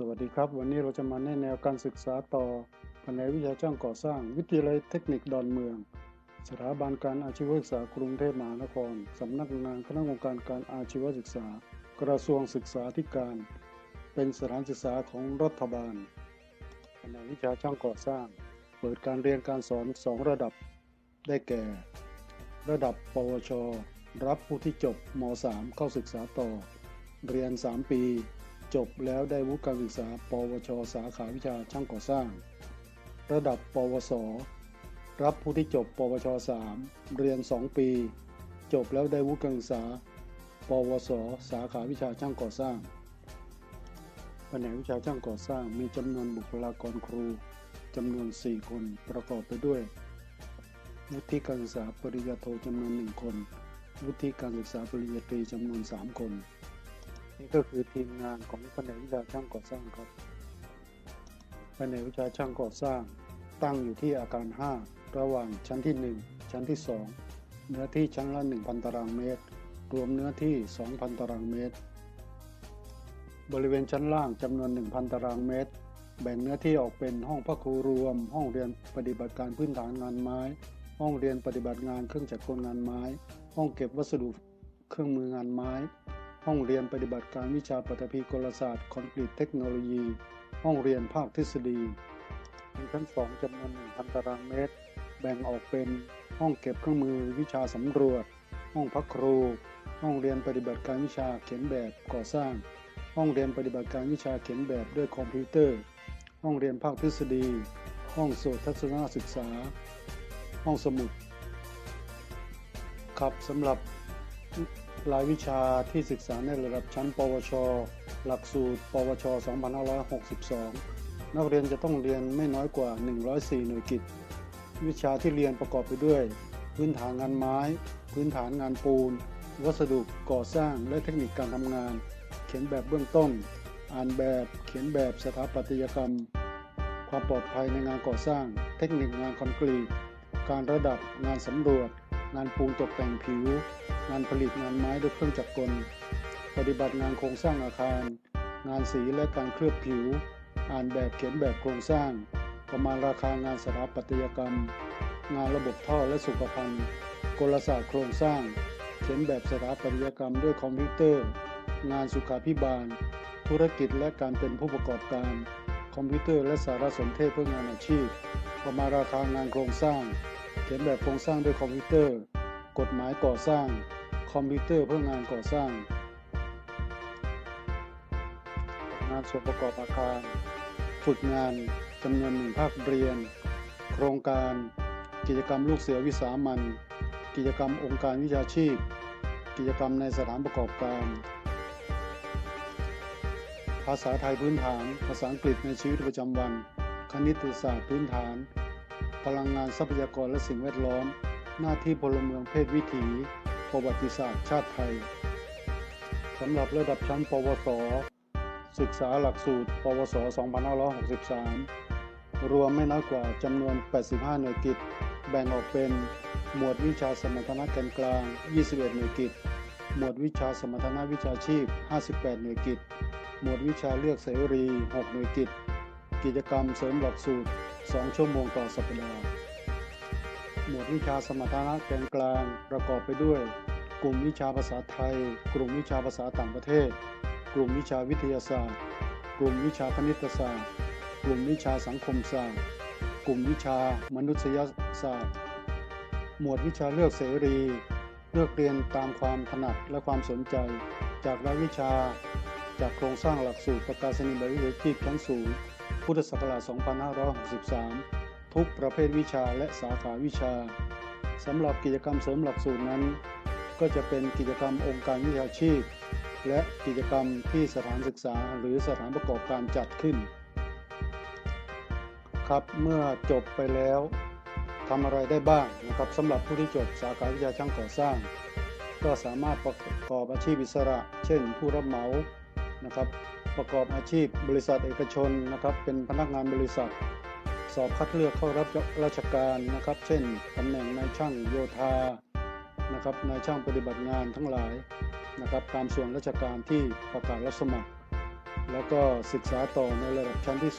สวัสดีครับ วันนี้เราจะมาแนะแนวการศึกษาต่อแผนกวิชาช่างก่อสร้าง วิทยาลัยเทคนิคดอนเมือง สถาบันการอาชีวศึกษากรุงเทพมหานครสำนักงานคณะกรรมการการอาชีวศึกษา กระทรวงศึกษาธิการ เป็นสถานศึกษาของรัฐบาลแผนกวิชาช่างก่อสร้าง เปิดการเรียนการสอน 2 ระดับ ได้แก่ ระดับ ปวช รับผู้ที่จบม .3 เข้าศึกษาต่อ เรียน 3 ปี จบแล้วได้วุฒิการศึกษา ปวช สาขาวิชาช่างก่อสร้าง ระดับ ปวส รับผู้ที่จบ ปวช 3 เรียน 2 ปี จบแล้วได้วุฒิการศึกษา ปวส สาขาวิชาช่างก่อสร้าง แผนกวิชาช่างก่อสร้างมีจำนวนบุคลากรครูจำนวน 4 คนประกอบไปด้วย วุฒิการศึกษาปริญญาโทจำนวน 1 คน วุฒิการศึกษาปริญญาตรีจำนวน 3 คน นี่ก็คือทีมงานของแผนกวิชาช่างก่อสร้างครับแผนกวิชาช่างก่อสร้าง ตั้งอยู่ที่อาคาร 5 ระหว่างชั้นที่ 1 ชั้นที่ 2 เนื้อที่ชั้นละ 1,000 ตารางเมตร รวมเนื้อที่ 2,000 ตารางเมตร บริเวณชั้นล่างจำนวน 1,000 ตารางเมตร แบ่งเนื้อที่ออกเป็นห้องพักครูรวม ห้องเรียนปฏิบัติการพื้นฐานงานไม้ ห้องเรียนปฏิบัติงานเครื่องจักรกลงานไม้ ห้องเก็บวัสดุเครื่องมืองานไม้ ห้องเรียนปฏิบัติการวิชาปฐพีกลศาสตร์ คอนกรีตเทคโนโลยี ห้องเรียนภาคทฤษฎี มีชั้นสองจำนวน1,000ตารางเมตร แบ่งออกเป็นห้องเก็บเครื่องมือวิชาสำรวจ ห้องพักครู ห้องเรียนปฏิบัติการวิชาเขียนแบบก่อสร้าง ห้องเรียนปฏิบัติการวิชาเขียนแบบด้วยคอมพิวเตอร์ ห้องเรียนภาคทฤษฎี ห้องโสตทัศนศึกษา ห้องสมุดครับสำหรับ รายวิชาที่ศึกษาในระดับชั้น ปวช หลักสูตร ปวช 2562 นักเรียนจะต้องเรียนไม่น้อยกว่า 104 หน่วยกิตวิชาที่เรียนประกอบไปด้วย พื้นฐานงานไม้ พื้นฐานงานปูน วัสดุก่อสร้างและเทคนิคการทำงาน เขียนแบบเบื้องต้น อ่านแบบ เขียนแบบสถาปัตยกรรม ความปลอดภัยในงานก่อสร้าง เทคนิคงานคอนกรีต การระดับงานสำรวจ งานปูนตกแต่งผิว งานผลิตงานไม้ด้วยเครื่องจักรกล ปฏิบัติงานโครงสร้างอาคาร งานสีและการเคลือบผิว อ่านแบบเขียนแบบโครงสร้าง ประมาณราคางานสถาปัตยกรรม งานระบบท่อและสุขภัณฑ์กลศาสตร์โครงสร้าง เขียนแบบสถาปัตยกรรมด้วยคอมพิวเตอร์ งานสุขาพิบาล ธุรกิจและการเป็นผู้ประกอบการ คอมพิวเตอร์และสารสนเทศเพื่องานอาชีพ ประมาณราคางานโครงสร้าง เขียนแบบโครงสร้างด้วยคอมพิวเตอร์ กฎหมายก่อสร้าง คอมพิวเตอร์เพื่องานก่อสร้าง งานส่วนประกอบอาคาร ฝึกงานจำนวนหนึ่งภาคเรียน โครงการ กิจกรรมลูกเสือวิสามันกิจกรรมองค์การวิชาชีพ กิจกรรมในสถานประกอบการ ภาษาไทยพื้นฐาน ภาษาอังกฤษในชีวิตประจำวัน คณิตศาสตร์พื้นฐาน พลังงานทรัพยากรและสิ่งแวดล้อม หน้าที่พลเมืองเพศวิถี ประวัติศาสตร์ชาติไทยสำหรับระดับชั้น ปวส ศึกษาหลักสูตร ปวส 2563 รวมไม่น้อยกว่าจำนวน 85 หน่วยกิตแบ่งออกเป็น หมวดวิชาสมรรถนะแกนกลาง 21 หน่วยกิตหมวดวิชาสมรรถนะวิชาชีพ 58 หน่วยกิตหมวดวิชาเลือกเสรี 6 หน่วยกิต กิจกรรมเสริมหลักสูตร 2 ชั่วโมงต่อสัปดาห์ หมวดวิชาสมรรถนะแกนกลางประกอบไปด้วย กลุ่มวิชาภาษาไทย กลุ่มวิชาภาษาต่างประเทศ กลุ่มวิชาวิทยาศาสตร์ กลุ่มวิชาคณิตศาสตร์ กลุ่มวิชาสังคมศาสตร์ กลุ่มวิชามนุษยศาสตร์ หมวดวิชาเลือกเสรี เลือกเรียนตามความถนัดและความสนใจ จากรายวิชา จากโครงสร้างหลักสูตรประกาศนียบัตรวิชาชีพชั้นสูง พุทธศักราช 2563 ทุกประเภทวิชาและสาขาวิชาสำหรับกิจกรรมเสริมหลักสูตรนั้น ก็จะเป็นกิจกรรมองค์การวิชาชีพ และกิจกรรมที่สถานศึกษาหรือสถานประกอบการจัดขึ้น ครับเมื่อจบไปแล้วทำอะไรได้บ้างนะครับสำหรับผู้ที่จบสาขาวิชาช่างก่อสร้าง ก็สามารถประกอบอาชีพอิสระ เช่น ผู้รับเหมานะครับ ประกอบอาชีพบริษัทเอกชนนะครับ เป็นพนักงานบริษัท สอบคัดเลือกเข้ารับราชการนะครับ เช่นตำแหน่งนายช่างโยธานะครับนายช่างปฏิบัติงานทั้งหลายนะครับ ตามส่วนราชการที่ประกาศรับสมัคร แล้วก็ศึกษาต่อในระดับชั้นที่สุด